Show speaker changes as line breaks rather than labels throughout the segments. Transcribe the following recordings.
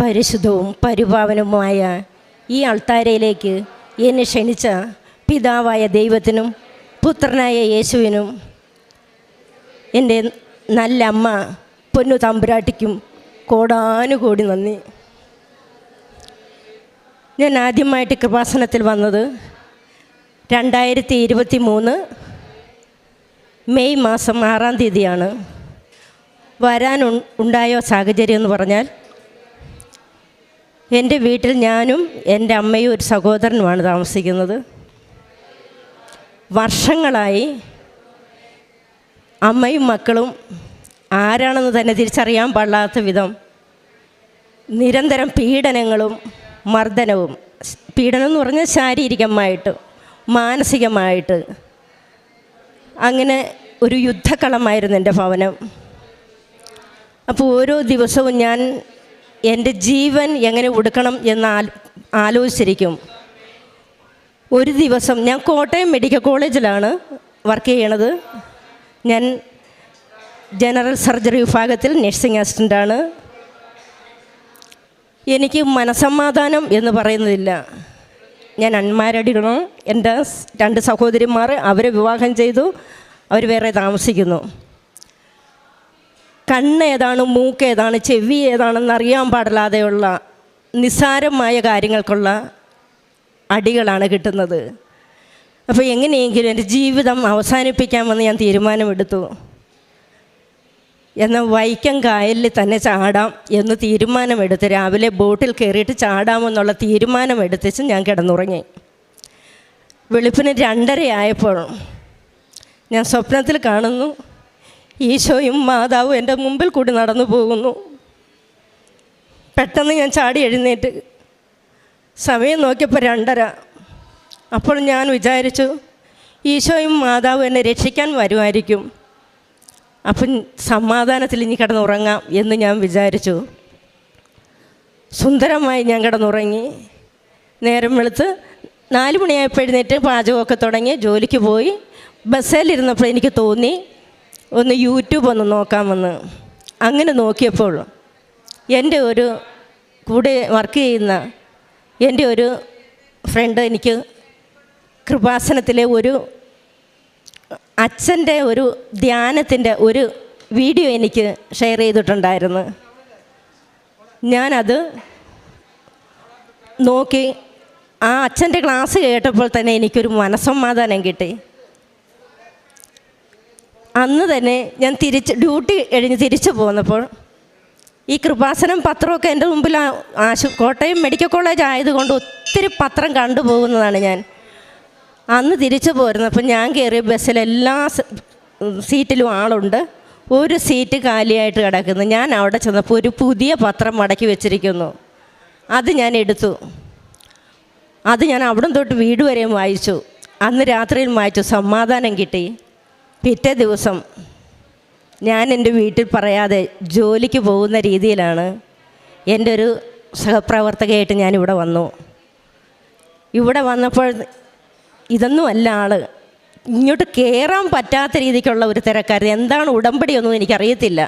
പരിശുദ്ധവും പരിപാവനവുമായ ഈ അൾത്താരയിലേക്ക് എന്നെ ക്ഷണിച്ച പിതാവായ ദൈവത്തിനും പുത്രനായ യേശുവിനും എന്റെ നല്ല അമ്മ പൊന്നു തമ്പുരാട്ടിക്കും കോടാനുകോടി നന്ദി. ഞാൻ ആദ്യമായിട്ട് കൃപാസനത്തിൽ വന്നത് രണ്ടായിരത്തി ഇരുപത്തി മൂന്ന് മെയ് മാസം ആറാം തീയതിയാണ്. വരാൻ ഉണ്ടായ സാഹചര്യം എന്ന് പറഞ്ഞാൽ എന്റെ വീട്ടിൽ ഞാനും എന്റെ അമ്മയും ഒരു സഹോദരനുമാണ് താമസിക്കുന്നത്. വർഷങ്ങളായി അമ്മയും മക്കളും ആരാണെന്ന് തന്നെ തിരിച്ചറിയാൻ പാടില്ലാത്ത വിധം നിരന്തരം പീഡനങ്ങളും മർദ്ദനവും പീഡനം എന്ന് പറഞ്ഞാൽ ശാരീരികമായിട്ട് മാനസികമായിട്ട്. അങ്ങനെ ഒരു യുദ്ധക്കളമായിരുന്നു എന്റെ ഭവനം. അപ്പോൾ ഓരോ ദിവസവും ഞാൻ എന്റെ ജീവൻ എങ്ങനെ ഉടുക്കണം എന്ന് ആലോചിച്ചിരിക്കും. ഒരു ദിവസം ഞാൻ കോട്ടയം മെഡിക്കൽ കോളേജിലാണ് വർക്ക് ചെയ്യണത്. ഞാൻ ജനറൽ സർജറി വിഭാഗത്തിൽ നഴ്സിംഗ് അസിസ്റ്റന്റാണ്. എനിക്ക് മനസമാധാനം എന്ന് പറയുന്നതില്ല. ഞാൻ അൺമാരഡിയാണ് എന്റെ രണ്ട് സഹോദരിമാർ അവരെ വിവാഹം ചെയ്തു. അവർ വേറെ താമസിക്കുന്നു. കണ്ണ് ഏതാണ് മൂക്ക് ഏതാണ് ചെവി ഏതാണെന്ന് അറിയാൻ പാടില്ലാതെയുള്ള നിസ്സാരമായ കാര്യങ്ങൾക്കുള്ള അടികളാണ് കിട്ടുന്നത്. അപ്പോൾ എങ്ങനെയെങ്കിലും എന്റെ ജീവിതം അവസാനിപ്പിക്കാമെന്ന് ഞാൻ തീരുമാനമെടുത്തു. എന്നാൽ വൈക്കം കായലിൽ തന്നെ ചാടാം എന്ന് തീരുമാനമെടുത്ത് രാവിലെ ബോട്ടിൽ കയറിയിട്ട് ചാടാമെന്നുള്ള തീരുമാനമെടുത്തിച്ച് ഞാൻ കിടന്നുറങ്ങി. വെളുപ്പിന് രണ്ടരയായപ്പോൾ ഞാൻ സ്വപ്നത്തിൽ കാണുന്നു ഈശോയും മാതാവും എന്റെ മുമ്പിൽ കൂടി നടന്നു പോകുന്നു. പെട്ടെന്ന് ഞാൻ ചാടി എഴുന്നേറ്റ്. സമയം നോക്കിയപ്പോൾ രണ്ടര. അപ്പോൾ ഞാൻ വിചാരിച്ചു ഈശോയും മാതാവും എന്നെ രക്ഷിക്കാൻ വരുമായിരിക്കും. അപ്പം സമാധാനത്തിൽ ഇനി കിടന്നുറങ്ങാം എന്ന് ഞാൻ വിചാരിച്ചു. സുന്ദരമായി ഞാൻ കിടന്നുറങ്ങി. നേരം വെളുത്ത് നാല് മണിയായപ്പോൾ എഴുന്നേറ്റ് പാചകമൊക്കെ തുടങ്ങി ജോലിക്ക് പോയി. ബസ്സിലിരുന്നപ്പോൾ എനിക്ക് തോന്നി ഒന്ന് യൂട്യൂബ് ഒന്ന് നോക്കാമെന്ന് അങ്ങനെ നോക്കിയപ്പോൾ എന്റെ ഒരു കൂടെ വർക്ക് ചെയ്യുന്ന എന്റെ ഒരു ഫ്രണ്ട് എനിക്ക് കൃപാസനത്തിലെ ഒരു അച്ഛന്റെ ഒരു ധ്യാനത്തിന്റെ ഒരു വീഡിയോ എനിക്ക് ഷെയർ ചെയ്തിട്ടുണ്ടായിരുന്നു. ഞാനത് നോക്കി ആ അച്ഛന്റെ ക്ലാസ് കേട്ടപ്പോൾ തന്നെ എനിക്കൊരു മനസ്സമാധാനം കിട്ടി. അന്ന് തന്നെ ഞാൻ തിരിച്ച് ഡ്യൂട്ടി കഴിഞ്ഞ് തിരിച്ചു പോന്നപ്പോൾ ഈ കൃപാസനം പത്രമൊക്കെ എന്റെ മുമ്പിൽ ആശു കോട്ടയം മെഡിക്കൽ കോളേജ് ആയതുകൊണ്ട് ഒത്തിരി പത്രം കണ്ടുപോകുന്നതാണ് ഞാൻ. അന്ന് തിരിച്ചു പോരുന്നപ്പോൾ ഞാൻ കയറിയ ബസ്സിൽ എല്ലാ സീറ്റിലും ആളുണ്ട്. ഒരു സീറ്റ് കാലിയായിട്ട് കിടക്കുന്നു. ഞാൻ അവിടെ ചെന്നപ്പോൾ ഒരു പുതിയ പത്രം മടക്കി വെച്ചിരിക്കുന്നു. അത് ഞാൻ എടുത്തു. അത് ഞാൻ അവിടം തൊട്ട് വീട് വരെയും വായിച്ചു. അന്ന് രാത്രിയിൽ വായിച്ചു. സമാധാനം കിട്ടി. പിറ്റേ ദിവസം ഞാൻ എന്റെ വീട്ടിൽ പറയാതെ ജോലിക്ക് പോകുന്ന രീതിയിലാണ് എന്റെ ഒരു സഹപ്രവർത്തകയായിട്ട് ഞാനിവിടെ വന്നു. ഇവിടെ വന്നപ്പോൾ ഇതൊന്നും അല്ല ആൾ ഇങ്ങോട്ട് കയറാൻ പറ്റാത്ത രീതിക്കുള്ള ഒരു തിരക്കാരൻ എന്താണ് ഉടമ്പടിയൊന്നും എനിക്കറിയത്തില്ല.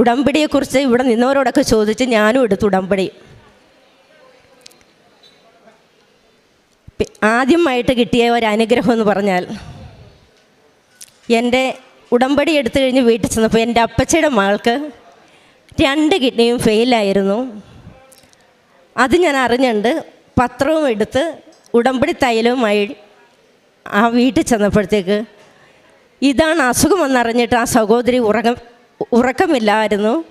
ഉടമ്പടിയെക്കുറിച്ച് ഇവിടെ നിന്നവരോടൊക്കെ ചോദിച്ച് ഞാനും എടുത്തു ഉടമ്പടി. ആദ്യമായിട്ട് കിട്ടിയ ഒരു അനുഗ്രഹം എന്ന് പറഞ്ഞാൽ എന്റെ ഉടമ്പടി എടുത്തു കഴിഞ്ഞ് വീട്ടിൽ ചെന്നപ്പോൾ എന്റെ അപ്പച്ചയുടെ മകൾക്ക് രണ്ട് കിഡ്നിയും ഫെയിലായിരുന്നു. അത് ഞാൻ അറിഞ്ഞുണ്ട്. പത്രവും എടുത്ത് ഉടമ്പടി തൈലവുമായി ആ വീട്ടിൽ ചെന്നപ്പോഴത്തേക്ക് ഇതാണ് അസുഖമെന്നറിഞ്ഞിട്ട് ആ സഹോദരി ഉറക്കം ഉറക്കമില്ലായിരുന്നു.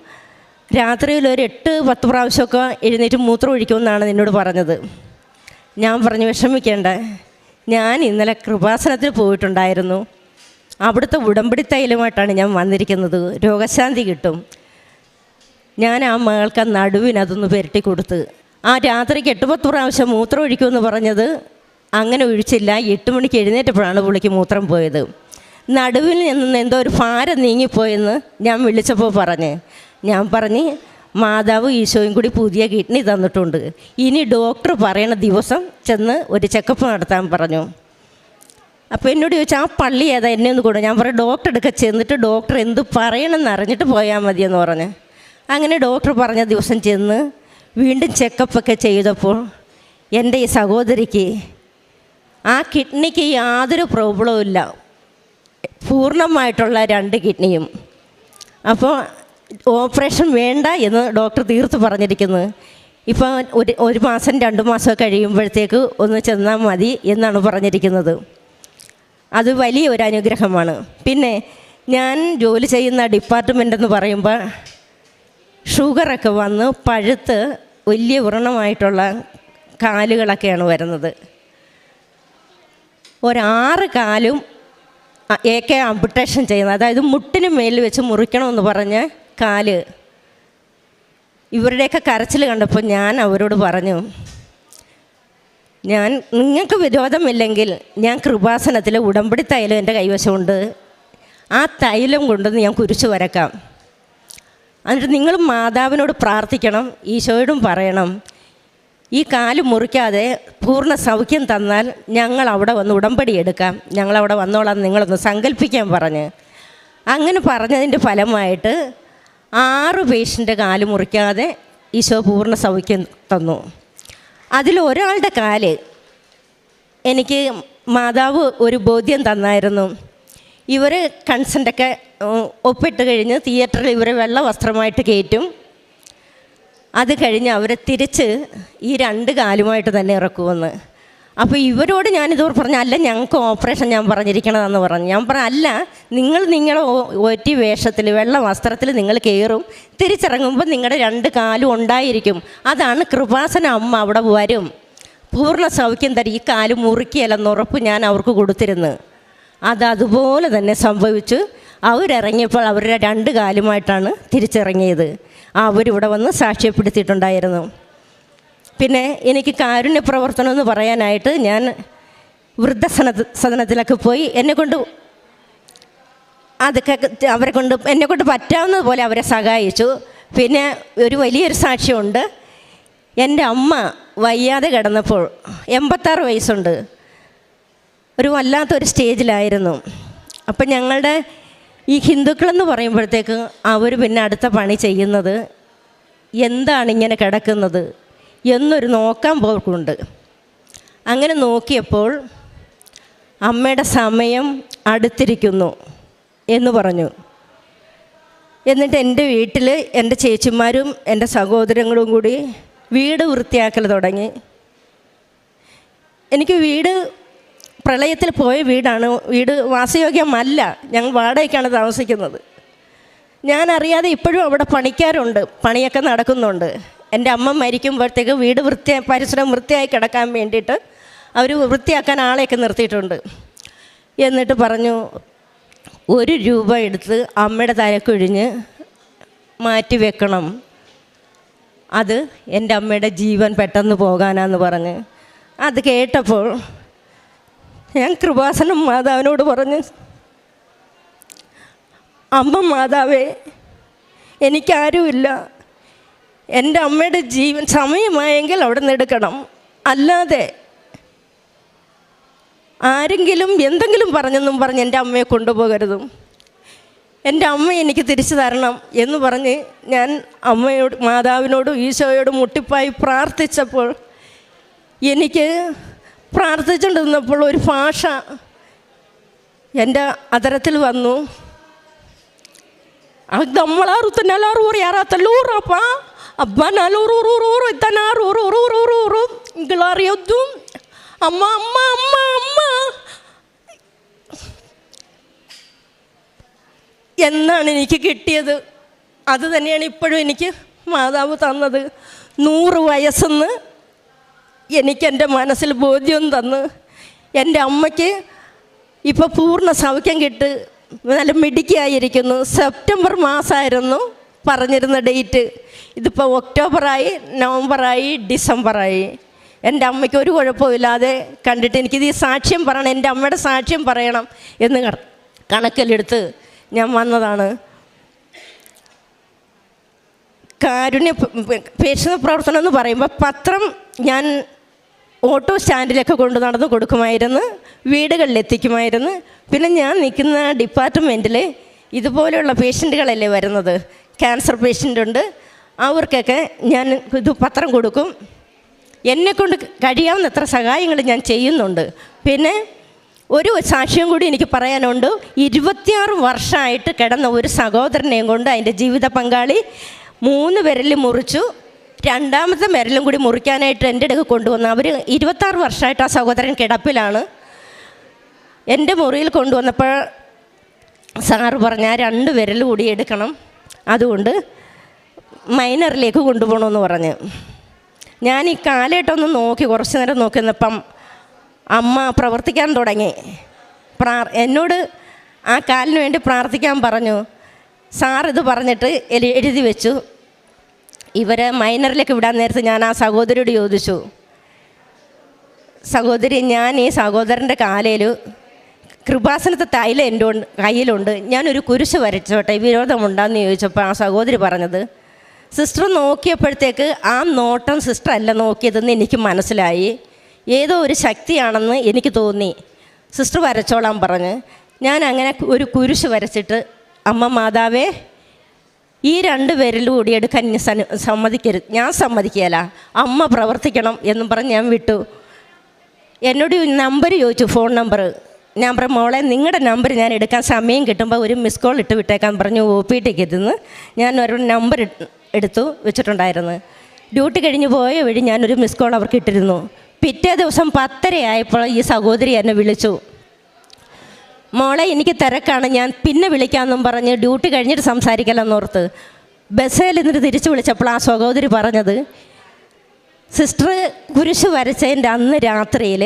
രാത്രിയിൽ ഒരു എട്ട് പത്ത് പ്രാവശ്യമൊക്കെ എഴുന്നേറ്റ് മൂത്രം ഒഴിക്കുമെന്നാണ് നിന്നോട് പറഞ്ഞത്. ഞാൻ പറഞ്ഞു വിഷമിക്കേണ്ട. ഞാൻ ഇന്നലെ കൃപാസനത്തിൽ പോയിട്ടുണ്ടായിരുന്നു. അവിടുത്തെ ഉടമ്പടി തൈലമായിട്ടാണ് ഞാൻ വന്നിരിക്കുന്നത്. രോഗശാന്തി കിട്ടും. ഞാൻ ആ മകൾക്ക് നടുവിനതൊന്ന് പുരട്ടി കൊടുത്ത് ആ രാത്രിക്ക് എട്ട് പത്ത് പ്രാവശ്യം മൂത്രം ഒഴിക്കുമെന്ന് പറഞ്ഞത് അങ്ങനെ ഒഴിച്ചില്ല. എട്ട് മണിക്ക് എഴുന്നേറ്റപ്പോഴാണ് പുള്ളിക്ക് മൂത്രം പോയത്. നടുവിൽ നിന്ന് എന്തോ ഒരു ഭാരം നീങ്ങിപ്പോയെന്ന് ഞാൻ വിളിച്ചപ്പോൾ പറഞ്ഞ് ഞാൻ പറഞ്ഞ് മാതാവ് ഈശോയും കൂടി പുതിയ കിഡ്നി തന്നിട്ടുണ്ട്. ഇനി ഡോക്ടർ പറയണ ദിവസം ചെന്ന് ഒരു ചെക്കപ്പ് നടത്താൻ പറഞ്ഞു. അപ്പോൾ എന്നോട് ചോദിച്ചാൽ ആ പള്ളി ഏതാ? എന്നെ ഒന്ന് കൂടെ ഞാൻ പറഞ്ഞു ഡോക്ടർ എടുക്ക. ചെന്നിട്ട് ഡോക്ടർ എന്ത് പറയണമെന്ന് അറിഞ്ഞിട്ട് പോയാൽ മതിയെന്ന് പറഞ്ഞ്. അങ്ങനെ ഡോക്ടർ പറഞ്ഞ ദിവസം ചെന്ന് വീണ്ടും ചെക്കപ്പൊക്കെ ചെയ്തപ്പോൾ എന്റെ ഈ സഹോദരിക്ക് ആ കിഡ്നിക്ക് യാതൊരു പ്രോബ്ലവും ഇല്ല. പൂർണമായിട്ടുള്ള രണ്ട് കിഡ്നിയും. അപ്പോൾ ഓപ്പറേഷൻ വേണ്ട എന്ന് ഡോക്ടർ തീർത്ത് പറഞ്ഞിരിക്കുന്നു. ഇപ്പോൾ ഒരു ഒരു മാസം രണ്ട് മാസം കഴിയുമ്പോഴത്തേക്ക് ഒന്ന് ചെന്നാൽ മതി എന്നാണ് പറഞ്ഞിരിക്കുന്നത്. അത് വലിയ ഒരു അനുഗ്രഹമാണ് പിന്നെ ഞാൻ ജോലി ചെയ്യുന്ന ഡിപ്പാർട്ട്മെന്റ് എന്ന് പറയുമ്പോൾ ഷുഗറൊക്കെ വന്ന് പഴുത്ത് വലിയ വ്രണമായിട്ടുള്ള കാലുകളൊക്കെയാണ് വരുന്നത്. ഒരാറ് കാലും എ കെ അംപുട്ടേഷൻ ചെയ്യുന്നത് അതായത് മുട്ടിന് മേലിൽ വെച്ച് മുറിക്കണമെന്ന് പറഞ്ഞ് കാൽ. ഇവരുടെയൊക്കെ കരച്ചിൽ കണ്ടപ്പോൾ ഞാൻ അവരോട് പറഞ്ഞു ഞാൻ നിങ്ങൾക്ക് വിരോധമില്ലെങ്കിൽ ഞാൻ കൃപാസനത്തിൽ ഉടമ്പടി തൈലം എന്റെ കൈവശമുണ്ട്. ആ തൈലം കൊണ്ടുവന്ന് ഞാൻ കുരിശ് വരക്കാം എന്നിട്ട് നിങ്ങൾ മാതാവിനോട് പ്രാർത്ഥിക്കണം ഈശോയോടും പറയണം. ഈ കാൽ മുറിക്കാതെ പൂർണ സൗഖ്യം തന്നാൽ ഞങ്ങൾ അവിടെ വന്ന് ഉടമ്പടി എടുക്കാം. ഞങ്ങളവിടെ വന്നോളാം നിങ്ങളൊന്ന് സങ്കല്പിക്കാൻ പറഞ്ഞ്. അങ്ങനെ പറഞ്ഞതിന്റെ ഫലമായിട്ട് ആറ് പേഷ്യന്റെ കാൽ മുറിക്കാതെ ഈശോ പൂർണ സൗഖ്യം തന്നു. അതിലൊരാളുടെ കാൽ എനിക്ക് മാതാവ് ഒരു ബോധ്യം തന്നായിരുന്നു. ഇവർ കൺസന്റൊക്കെ ഒപ്പിട്ട് കഴിഞ്ഞ് തിയേറ്ററിൽ ഇവരെ വെള്ള വസ്ത്രമായിട്ട് കയറ്റും. അത് കഴിഞ്ഞ് അവരെ തിരിച്ച് ഈ രണ്ട് കാലുമായിട്ട് തന്നെ ഇറക്കുമെന്ന്. അപ്പോൾ ഇവരോട് ഞാനിത് പറഞ്ഞു അല്ല ഞങ്ങൾക്ക് ഓപ്പറേഷൻ ഞാൻ പറഞ്ഞിരിക്കണതെന്ന് പറഞ്ഞു. ഞാൻ പറഞ്ഞു അല്ല നിങ്ങൾ നിങ്ങളുടെ ഒറ്റ വേഷത്തിൽ വെള്ള വസ്ത്രത്തിൽ നിങ്ങൾ കയറും തിരിച്ചിറങ്ങുമ്പോൾ നിങ്ങളുടെ രണ്ട് കാലും ഉണ്ടായിരിക്കും. അതാണ് കൃപാസന അമ്മ അവിടെ വരും. പൂർണ സൗഖ്യം തരും. ഈ കാൽ മുറുക്കിയല്ലെന്ന് ഉറപ്പ് ഞാൻ അവർക്ക് കൊടുത്തിരുന്നു. അത് അതുപോലെ തന്നെ സംഭവിച്ചു. അവരിറങ്ങിയപ്പോൾ അവരുടെ രണ്ട് കാലുമായിട്ടാണ് തിരിച്ചിറങ്ങിയത്. അവരിവിടെ വന്ന് സാക്ഷ്യപ്പെടുത്തിയിട്ടുണ്ടായിരുന്നു. പിന്നെ എനിക്ക് കാരുണ്യ പ്രവർത്തനം എന്ന് പറയാനായിട്ട് ഞാൻ വൃദ്ധസന സദനത്തിലൊക്കെ പോയി എന്നെക്കൊണ്ട് അതൊക്കെ അവരെ കൊണ്ട് എന്നെ കൊണ്ട് പോലെ അവരെ സഹായിച്ചു. പിന്നെ ഒരു വലിയൊരു സാക്ഷ്യമുണ്ട്. എന്റെ അമ്മ വയ്യാതെ കിടന്നപ്പോൾ എൺപത്താറ് വയസ്സുണ്ട്. ഒരു വല്ലാത്തൊരു സ്റ്റേജിലായിരുന്നു. അപ്പം ഞങ്ങളുടെ ഈ ഹിന്ദുക്കളെന്ന് പറയുമ്പോഴത്തേക്ക് അവർ പിന്നെ അടുത്ത പണി ചെയ്യുന്നത്. എന്താണ് ഇങ്ങനെ കിടക്കുന്നത്? എന്നൊരു നോക്കാൻ പോക്കുണ്ട്. അങ്ങനെ നോക്കിയപ്പോൾ അമ്മയുടെ സമയം അടുത്തിരിക്കുന്നു എന്ന് പറഞ്ഞു. എന്നിട്ട് എന്റെ വീട്ടിൽ എന്റെ ചേച്ചിമാരും എന്റെ സഹോദരങ്ങളും കൂടി വീട് വൃത്തിയാക്കൽ തുടങ്ങി. എനിക്ക് വീട് പ്രളയത്തിൽ പോയ വീടാണ് വീട് വാസയോഗ്യമല്ല ഞങ്ങൾ വാടകയ്ക്കാണ് താമസിക്കുന്നത്. ഞാൻ അറിയാതെ ഇപ്പോഴും അവിടെ പണിക്കാരുണ്ട് പണിയൊക്കെ നടക്കുന്നുണ്ട്. എന്റെ അമ്മ മരിക്കുമ്പോഴത്തേക്ക് വീട് വൃത്തിയായി പരിസരം വൃത്തിയായി കിടക്കാൻ വേണ്ടിയിട്ട് അവർ വൃത്തിയാക്കാൻ ആളെയൊക്കെ നിർത്തിയിട്ടുണ്ട്. എന്നിട്ട് പറഞ്ഞു ഒരു രൂപ എടുത്ത് അമ്മയുടെ തലക്കൊഴിഞ്ഞ് മാറ്റി വെക്കണം. അത് എന്റെ അമ്മയുടെ ജീവൻ പെട്ടെന്ന് പോകാനാന്ന് പറഞ്ഞ്. അത് കേട്ടപ്പോൾ ഞാൻ കൃപാസനം മാതാവിനോട് പറഞ്ഞ് അമ്മ മാതാവേ എനിക്കാരുമില്ല. എന്റെ അമ്മയുടെ ജീവൻ സമയമായെങ്കിൽ അവിടെ നിന്ന് എടുക്കണം. അല്ലാതെ ആരെങ്കിലും എന്തെങ്കിലും പറഞ്ഞെന്നും പറഞ്ഞ് എന്റെ അമ്മയെ കൊണ്ടുപോകരുതും. എന്റെ അമ്മ എനിക്ക് തിരിച്ചു തരണം എന്ന് പറഞ്ഞ് ഞാൻ അമ്മയോട് മാതാവിനോടും ഈശോയോടും മുട്ടിപ്പായി പ്രാർത്ഥിച്ചപ്പോൾ എനിക്ക് പ്രാർത്ഥിച്ചുകൊണ്ടിരുന്നപ്പോൾ ഒരു ഭാഷ എന്റെ അതരത്തിൽ വന്നു. അത് നമ്മളാറുത്തന്നെ എല്ലാവരും അറിയാറാത്തല്ലൂറപ്പാ അബ്ബാന ഇത്തന ഇങ്ങളറിയതും അമ്മ അമ്മ അമ്മ അമ്മ. എന്നാണ് എനിക്ക് കിട്ടിയത്? അത് തന്നെയാണ് ഇപ്പോഴും എനിക്ക് മാതാവ് തന്നത്. നൂറ് വയസ്സെന്ന് എനിക്കെന്റെ മനസ്സിൽ ബോധ്യം തന്ന്. എന്റെ അമ്മയ്ക്ക് ഇപ്പോൾ പൂർണ സൗഖ്യം കിട്ട് നല്ല മിടുക്കിയായിരിക്കുന്നു. സെപ്റ്റംബർ മാസമായിരുന്നു പറഞ്ഞിരുന്ന ഡേറ്റ്. ഇതിപ്പോൾ ഒക്ടോബറായി നവംബറായി ഡിസംബറായി. എന്റെ അമ്മയ്ക്ക് ഒരു കുഴപ്പമില്ലാതെ കണ്ടിട്ട് എനിക്കിത് ഈ സാക്ഷ്യം പറയണം എന്റെ അമ്മയുടെ സാക്ഷ്യം പറയണം എന്ന് കണ- കണക്കിലെടുത്ത് ഞാൻ വന്നതാണ്. കാരുണ്യ പേശുന്ന പ്രവർത്തനം എന്ന് പറയുമ്പോൾ പത്രം ഞാൻ ഓട്ടോ സ്റ്റാൻഡിലൊക്കെ കൊണ്ട് നടന്ന് കൊടുക്കുമായിരുന്നു വീടുകളിൽ എത്തിക്കുമായിരുന്നു പിന്നെ ഞാൻ നിൽക്കുന്ന ഡിപ്പാർട്ട്മെന്റിൽ ഇതുപോലെയുള്ള പേഷ്യന്റുകളല്ലേ വരുന്നത്? ക്യാൻസർ പേഷ്യന്റ് ഉണ്ട്. അവർക്കൊക്കെ ഞാൻ ഇത് പത്രം കൊടുക്കും. എന്നെക്കൊണ്ട് കഴിയാവുന്നത്ര സഹായങ്ങൾ ഞാൻ ചെയ്യുന്നുണ്ട്. പിന്നെ ഒരു സാക്ഷ്യം കൂടി എനിക്ക് പറയാനുണ്ട്. ഇരുപത്തിയാറ് വർഷമായിട്ട് കിടന്ന ഒരു സഹോദരനെയും കൊണ്ട് അതിന്റെ ജീവിത പങ്കാളി മൂന്ന് വിരൽ മുറിച്ചു. രണ്ടാമത്തെ വിരലും കൂടി മുറിക്കാനായിട്ട് എന്റെ അടുക്ക് കൊണ്ടുവന്നു. അവർ ഇരുപത്താറ് വർഷമായിട്ട് ആ സഹോദരൻ കിടപ്പിലാണ്. എന്റെ മുറിയിൽ കൊണ്ടുവന്നപ്പോൾ സാറ് പറഞ്ഞ ആ രണ്ട് വിരൽ കൂടി എടുക്കണം. അതുകൊണ്ട് മൈനറിലേക്ക് കൊണ്ടുപോകണമെന്ന് പറഞ്ഞ്. ഞാൻ ഈ കാലേട്ടൊന്ന് നോക്കി കുറച്ച് നേരം നോക്കി നിന്നപ്പം അമ്മ പ്രവർത്തിക്കാൻ തുടങ്ങി. പ്രാർ എന്നോട് ആ കാലിന് വേണ്ടി പ്രാർത്ഥിക്കാൻ പറഞ്ഞു. സാർ ഇത് പറഞ്ഞിട്ട് എഴുതി വെച്ചു. ഇവരെ മൈനറിലേക്ക് വിടാൻ നേരത്ത് ഞാൻ ആ സഹോദരിയോട് ചോദിച്ചു. സഹോദരി ഞാൻ ഈ സഹോദരന്റെ കാലയിൽ കൃപാസനത്തെ തൈല എന്റെ കയ്യിലുണ്ട്. ഞാനൊരു കുരിശ് വരച്ചോട്ടെ വിരോധമുണ്ടാന്ന് ചോദിച്ചപ്പോൾ ആ സഹോദരി പറഞ്ഞത് സിസ്റ്റർ നോക്കിയപ്പോഴത്തേക്ക് ആ നോട്ടം സിസ്റ്റർ അല്ല നോക്കിയതെന്ന് എനിക്ക് മനസ്സിലായി. ഏതോ ഒരു ശക്തിയാണെന്ന് എനിക്ക് തോന്നി. സിസ്റ്റർ വരച്ചോളാൻ പറഞ്ഞ് ഞാൻ അങ്ങനെ ഒരു കുരിശ് വരച്ചിട്ട് അമ്മ മാതാവേ ഈ രണ്ട് പേരിലും കൂടി എടുക്കാൻ സമ്മതിക്കരുത്. ഞാൻ സമ്മതിക്കുകയില്ല. അമ്മ പ്രവർത്തിക്കണം എന്നും പറഞ്ഞ് ഞാൻ വിട്ടു. എന്നോട് നമ്പർ ചോദിച്ചു ഫോൺ നമ്പർ ഞാൻ പറഞ്ഞു മോളെ നിങ്ങളുടെ നമ്പർ ഞാൻ എടുക്കാൻ സമയം കിട്ടുമ്പോൾ ഒരു മിസ് കോൾ ഇട്ട് വിട്ടേക്കാൻ പറഞ്ഞു ഒ പി ടിക്ക് എത്തുന്നു ഞാൻ ഒരു നമ്പർ എടുത്തു വെച്ചിട്ടുണ്ടായിരുന്നു. ഡ്യൂട്ടി കഴിഞ്ഞ് പോയ വഴി ഞാനൊരു മിസ് കോൾ അവർക്ക് ഇട്ടിരുന്നു. പിറ്റേ ദിവസം പത്തരയായപ്പോൾ ഈ സഹോദരി എന്നെ വിളിച്ചു. മോളെ എനിക്ക് തിരക്കാണ്. ഞാൻ പിന്നെ വിളിക്കാമെന്നും പറഞ്ഞ് ഡ്യൂട്ടി കഴിഞ്ഞിട്ട് സംസാരിക്കലെന്നോർത്ത് ബസ്സിൽ നിന്നിട്ട് തിരിച്ചു വിളിച്ചപ്പോൾ ആ സഹോദരി പറഞ്ഞത് സിസ്റ്റർ കുരിശ് വരച്ചതിന്റെ അന്ന് രാത്രിയിൽ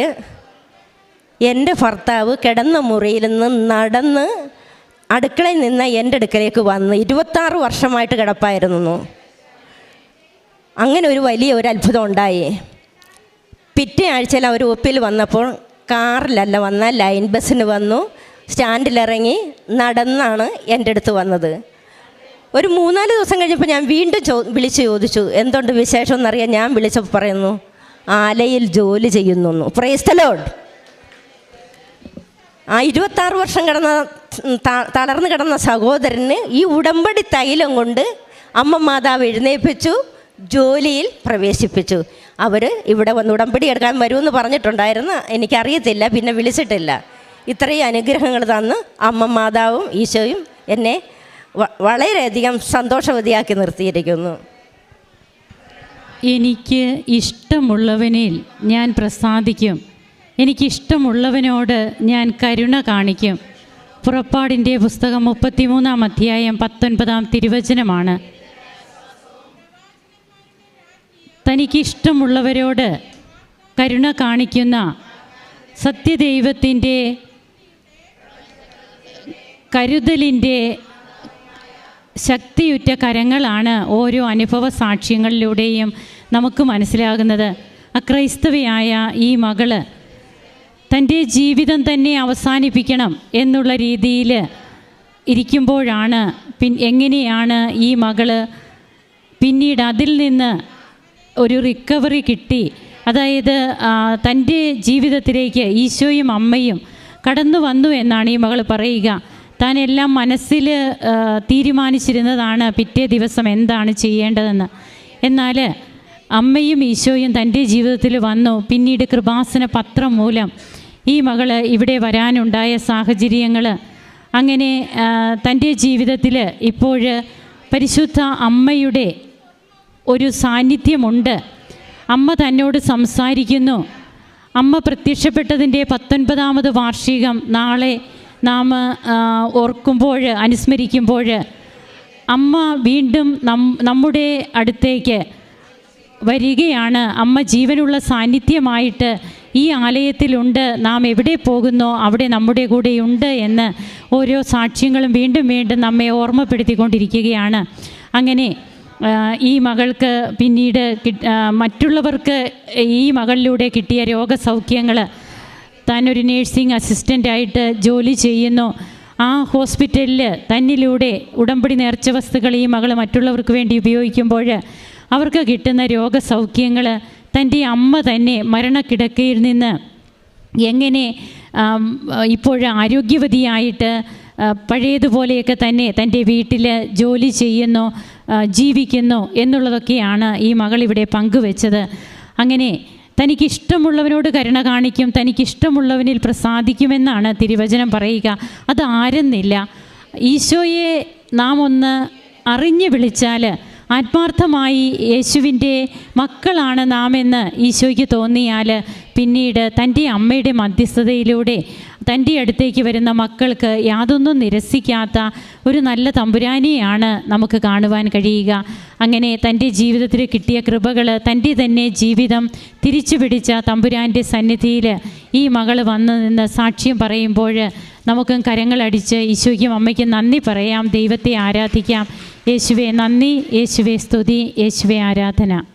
എന്റെ ഭർത്താവ് കിടന്ന മുറിയിൽ നിന്ന് നടന്ന് അടുക്കളയിൽ നിന്ന് എന്റെ അടുക്കലേക്ക് വന്ന് ഇരുപത്താറ് വർഷമായിട്ട് കിടപ്പായിരുന്നു. അങ്ങനെ ഒരു വലിയ ഒരു അത്ഭുതം ഉണ്ടായി. പിറ്റേ ആഴ്ചയിൽ അവർ ഒപ്പിൽ വന്നപ്പോൾ കാറിലല്ല വന്ന ലൈൻ ബസ്സിന് വന്നു സ്റ്റാൻഡിലിറങ്ങി നടന്നാണ് എന്റെ അടുത്ത് വന്നത്. ഒരു മൂന്നാൽ ദിവസം കഴിഞ്ഞപ്പോൾ ഞാൻ വീണ്ടും ചോ വിളിച്ച് ചോദിച്ചു എന്തുണ്ട് വിശേഷം? എന്നറിയാൻ ഞാൻ വിളിച്ചപ്പോൾ പറയുന്നു ആലയിൽ ജോലി ചെയ്യുന്നു. പ്രൈസ്തലോഡ് ആ ഇരുപത്താറ് വർഷം കിടന്ന തളർന്നു കിടന്ന സഹോദരന് ഈ ഉടമ്പടി തൈലം കൊണ്ട് അമ്മ മാതാവ് എഴുന്നേൽപ്പിച്ചു ജോലിയിൽ പ്രവേശിപ്പിച്ചു. അവർ ഇവിടെ വന്ന് ഉടമ്പടി എടുക്കാൻ വരുമെന്ന് പറഞ്ഞിട്ടുണ്ടായിരുന്നു. എനിക്കറിയത്തില്ല പിന്നെ വിളിച്ചിട്ടില്ല. ഇത്രയും അനുഗ്രഹങ്ങൾ തന്ന് അമ്മ മാതാവും ഈശോയും എന്നെ വളരെയധികം സന്തോഷവതിയാക്കി നിർത്തിയിരിക്കുന്നു.
എനിക്ക് ഇഷ്ടമുള്ളവനിൽ ഞാൻ പ്രസാദിക്കും. എനിക്കിഷ്ടമുള്ളവനോട് ഞാൻ കരുണ കാണിക്കും. പുറപ്പാടിന്റെ പുസ്തകം മുപ്പത്തിമൂന്നാം അധ്യായം പത്തൊൻപതാം തിരുവചനമാണ്. തനിക്കിഷ്ടമുള്ളവരോട് കരുണ കാണിക്കുന്ന സത്യദൈവത്തിന്റെ കരുതലിന്റെ ശക്തിയുറ്റ കരങ്ങളാണ് ഓരോ അനുഭവ സാക്ഷ്യങ്ങളിലൂടെയും നമുക്ക് മനസ്സിലാകുന്നത്. അക്രൈസ്തവയായ ഈ മകൾ തന്റെ ജീവിതം തന്നെ അവസാനിപ്പിക്കണം എന്നുള്ള രീതിയിൽ ഇരിക്കുമ്പോഴാണ് പിൻ എങ്ങനെയാണ് ഈ മകൾ പിന്നീട് അതിൽ നിന്ന് ഒരു റിക്കവറി കിട്ടി. അതായത് തന്റെ ജീവിതത്തിലേക്ക് ഈശോയും അമ്മയും കടന്നു വന്നു എന്നാണ് ഈ മകൾ പറയുക. താൻ എല്ലാം മനസ്സിൽ തീരുമാനിച്ചിരുന്നതാണ് പിറ്റേ ദിവസം എന്താണ് ചെയ്യേണ്ടതെന്ന്. എന്നാൽ അമ്മയും ഈശോയും തന്റെ ജീവിതത്തിൽ വന്നു. പിന്നീട് കൃപാസന പത്രം മൂലം ഈ മകൾ ഇവിടെ വരാനുണ്ടായ സാഹചര്യങ്ങൾ അങ്ങനെ തന്റെ ജീവിതത്തിൽ ഇപ്പോൾ പരിശുദ്ധ അമ്മയുടെ ഒരു സാന്നിധ്യമുണ്ട്. അമ്മ തന്നോട് സംസാരിക്കുന്നു. അമ്മ പ്രത്യക്ഷപ്പെട്ടതിന്റെ പത്തൊൻപതാമത് വാർഷികം നാളെ നാം ഓർക്കുമ്പോൾ അനുസ്മരിക്കുമ്പോൾ അമ്മ വീണ്ടും നമ്മുടെ അടുത്തേക്ക് വരികയാണ്. അമ്മ ജീവനുള്ള സാന്നിധ്യമായിട്ട് ഈ ആലയത്തിലുണ്ട്. നാം എവിടെ പോകുന്നോ അവിടെ നമ്മുടെ കൂടെയുണ്ട് എന്ന് ഓരോ സാക്ഷ്യങ്ങളും വീണ്ടും വീണ്ടും നമ്മെ ഓർമ്മപ്പെടുത്തിക്കൊണ്ടിരിക്കുകയാണ്. അങ്ങനെ ഈ മകൾക്ക് പിന്നീട് മറ്റുള്ളവർക്ക് ഈ മകളിലൂടെ കിട്ടിയ രോഗസൗഖ്യങ്ങൾ താനൊരു നേഴ്സിംഗ് അസിസ്റ്റന്റായിട്ട് ജോലി ചെയ്യുന്നു. ആ ഹോസ്പിറ്റലിൽ തന്നിലൂടെ ഉടമ്പടി നേർച്ച വസ്തുക്കൾ ഈ മകൾ മറ്റുള്ളവർക്ക് വേണ്ടി ഉപയോഗിക്കുമ്പോൾ അവർക്ക് കിട്ടുന്ന രോഗസൗഖ്യങ്ങൾ തന്റെ അമ്മ തന്നെ മരണക്കിടക്കയിൽ നിന്ന് എങ്ങനെ ഇപ്പോൾ ആരോഗ്യവതിയായിട്ട് പഴയതുപോലെയൊക്കെ തന്നെ തന്റെ വീട്ടിൽ ജോലി ചെയ്യുന്നു ജീവിക്കുന്നു എന്നുള്ളതൊക്കെയാണ് ഈ മകൾ ഇവിടെ പങ്കുവെച്ചത്. അങ്ങനെ തനിക്കിഷ്ടമുള്ളവനോട് കരുണ കാണിക്കും തനിക്കിഷ്ടമുള്ളവനിൽ പ്രസാദിക്കുമെന്നാണ് തിരുവചനം പറയുക. അത് ആരെന്നില്ല. ഈശോയെ നാം ഒന്ന് അറിഞ്ഞു വിളിച്ചാൽ ആത്മാർത്ഥമായി യേശുവിന്റെ മക്കളാണ് നാം എന്ന് ഈശോയ്ക്ക് തോന്നിയാൽ പിന്നീട് തന്റെ അമ്മയുടെ മധ്യസ്ഥതയിലൂടെ തന്റെ അടുത്തേക്ക് വരുന്ന മക്കൾക്ക് യാതൊന്നും നിരസിക്കാത്ത ഒരു നല്ല തമ്പുരാനെയാണ് നമുക്ക് കാണുവാൻ കഴിയുക. അങ്ങനെ തന്റെ ജീവിതത്തിൽ കിട്ടിയ കൃപകൾ തന്റെ തന്നെ ജീവിതം തിരിച്ചു പിടിച്ച തമ്പുരാന്റെ സന്നിധിയിൽ ഈ മകൾ വന്നു നിന്ന് സാക്ഷ്യം പറയുമ്പോൾ നമുക്കും കരങ്ങളടിച്ച് ഈശോയ്ക്കും അമ്മയ്ക്കും നന്ദി പറയാം. ദൈവത്തെ ആരാധിക്കാം. യേശുവെ നന്ദി. യേശുവെ സ്തുതി. യേശുവെ ആരാധന.